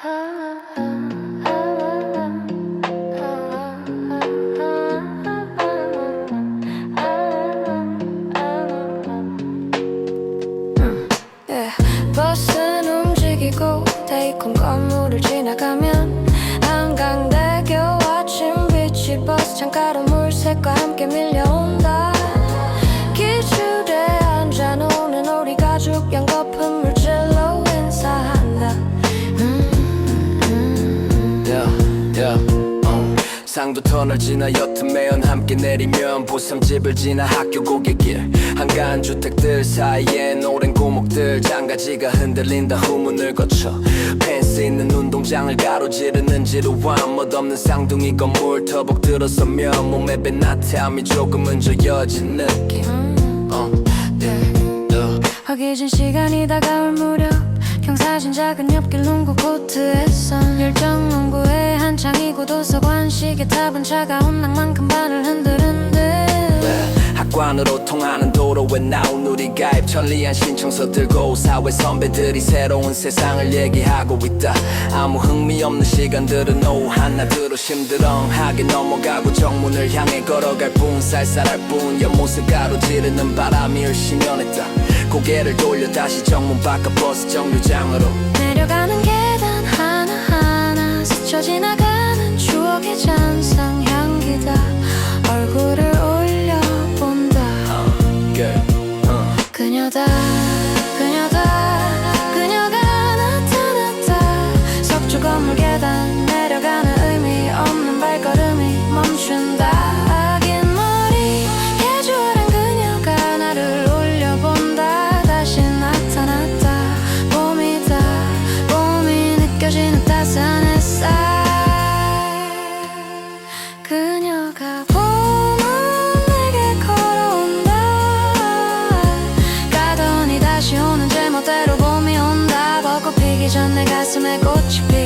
Yeah, 버스는 움직이고 데이콘 건물을 지나가면 한강대교 아침 빛이 버스 창가로 물색과 함께 밀려온다. 기줄에 앉아 노는 우리 가족 양거품 물 상도 터널 지나 옅은 매연 함께 내리면 보삼집을 지나 학교 고객길. 한가한 주택들 사이엔 오랜 고목들 장가지가 흔들린다 후문을 거쳐. 펜스 있는 운동장을 가로지르는 지루함 멋없는 쌍둥이 건물 터벅 들어서면 몸에 밴 나태함이 조금은 조여진 느낌. 어, yeah, yeah. 허기진 시간이 다가올 무렵 경사진 작은 옆길 농구 코트에선 열정 농구에 한창이고 도서관 시계 탑은 차가운 낭만큼 반을 흔드는 듯 학관으로 통하는 도로에 나온 우리 가입 천리안 신청서 들고 사회 선배들이 새로운 세상을 얘기하고 있다. 아무 흥미 없는 시간들은 오후 하나들어 심드렁하게 넘어가고 정문을 향해 걸어갈 뿐 쌀쌀할 뿐 옆모습 가로지르는 바람이 을심연했다. 고개를 돌려 다시 정문 바깥 버스 정류장으로. 내려가는 하나하나 스쳐 전내 가슴에 꽃이 피다